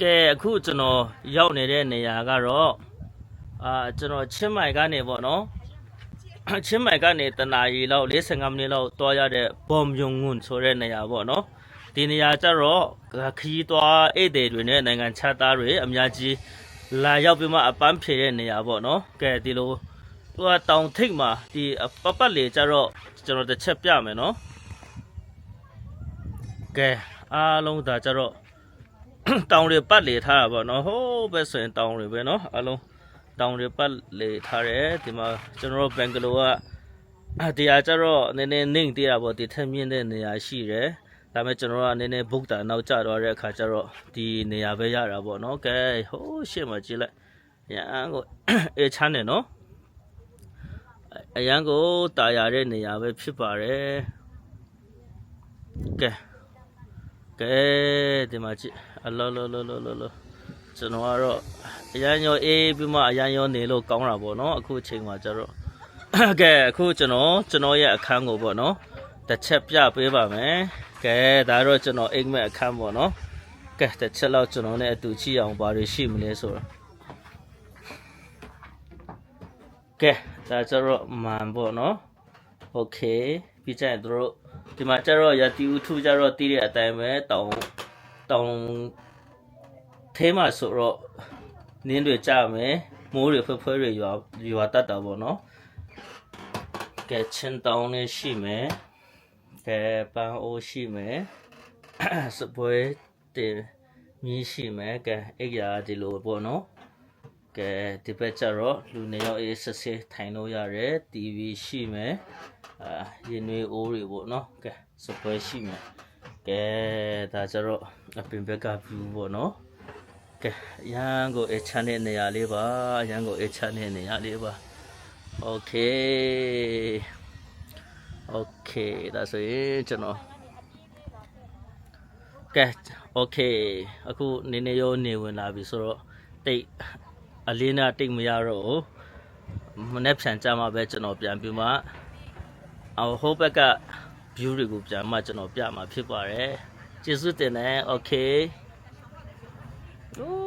ကဲအခုကျွန်တော်ရောက်နေတဲ့နေရာကတော့အာကျွန်တော်ချင်းမိုင်ကနေပေါ့နော်ချင်းမိုင်ကနေတနာရီလောက်45မိနစ်လောက်တွားရတဲ့ဘော်မြုံငွန်းဆိုတဲ့နေရာပေါ့နော်ဒီနေရာကျတော့ခီးသွားဧည့်သည်တွေနဲ့နိုင်ငံခြားသားတွေအများကြီးလာရောက်ပြီးမှအပန်းဖြေတဲ့နေရာပေါ့နော်ကဲဒီလိုသူကတောင်ထိပ်မှာဒီပပတ်လေကျတော့ကျွန်တော်တစ်ချက်ပြမယ်နော်ကဲအားလုံးဒါကျတော့ တောင်တွေပတ်လေထားတာပေါ့နော်ဟိုးပဲဆိုရင်တောင်တွေပဲနော်အလုံးတောင်တွေပတ်လေထားတယ်ဒီမှာကျွန်တော်တို့ဘင်္ဂလိုကအတရားကျတော့နည်းနည်းနှိမ့်သေးတာပေါ့ဒီထက်မြင့်တဲ့နေရာရှိတယ်ဒါပေမဲ့ကျွန်တော်တို့ကနည်းနည်းဘုတ်တာနောက်ကျတော့တဲ့အခါကျတော့ဒီနေရာပဲရတာပေါ့နော်ကဲဟိုးရှေ့မှာကြည့်လိုက်ရန်ကိုအေးချမ်းတယ်နော်အရန်ကိုတာယာတဲ့နေရာပဲဖြစ်ပါတယ်ကဲ ကဲဒီမှာကြည့်အလောလောလောလောလောလောကျွန်တော်ကတော့အရန်ရောအေးပြီးမှအရန်ရောနေလို့ကောင်းတာပေါ့နော်အခုအချိန်မှာကျတော့ ကဲအခုကျွန်တော်ကျွန်တော်ရဲ့အခန်းကိုပေါ့နော်တစ်ချက်ပြပေးပါမယ်ကဲဒါတော့ကျွန်တော်အိမ်မက်အခန်းပေါ့နော်ကဲတစ်ချက်လောက်ကျွန်တော်နဲ့အတူကြည့်အောင်ဘာတွေရှိမလဲဆိုတော့ကဲဒါကျတော့မန်ပေါ့နော်โอเคပြီးကြရင်တို့ ဒီမှာကျတော့ရတီဦးထူကျတော့တီးတဲ့အတိုင်းပဲတောင်တောင်ထဲမှာဆိုတော့နင်းတွေကြမယ်မိုးတွေဖွဲဖွဲတွေရွာရွာတတ်တာပေါ့နော်ကဲချင်းတောင်နဲ့ရှိမယ်ကဲပန်းအိုးရှိမယ်စပွဲတင်မြင်းရှိမယ်ကဲအိပ်ရာဒီလိုပေါ့နော် ကဲဒီဘက်ကျတော့လူနေရောက်အေးဆက်ဆက်ထိုင်လို့ရတယ် TV ရှိမယ် အာရင်နွေအိုးတွေပေါ့နော်ကဲစပွဲရှိမယ်ကဲဒါကြတော့အပင်ဘက်က view ပေါ့နော်ကဲအရန်ကိုအချမ်းတဲ့နေရာလေးပါအရန်ကိုအချမ်းတဲ့နေရာလေးပါโอเคโอเคဒါဆိုရင်ကျွန်တော်ကဲโอเคအခုနေနေရောနေဝင်လာပြီဆိုတော့တိတ် အလေးနာတိတ်မရတော့ဘူးမနေ့ဖြန်ကြမှာပဲကျွန်တော်ပြန်ပြီးမှအော်ဟိုဘက်က view တွေကိုပြန်မှကျွန်တော်ပြမှာဖြစ်ပါတယ်ကျေးဇူးတင်တယ် okay โอ้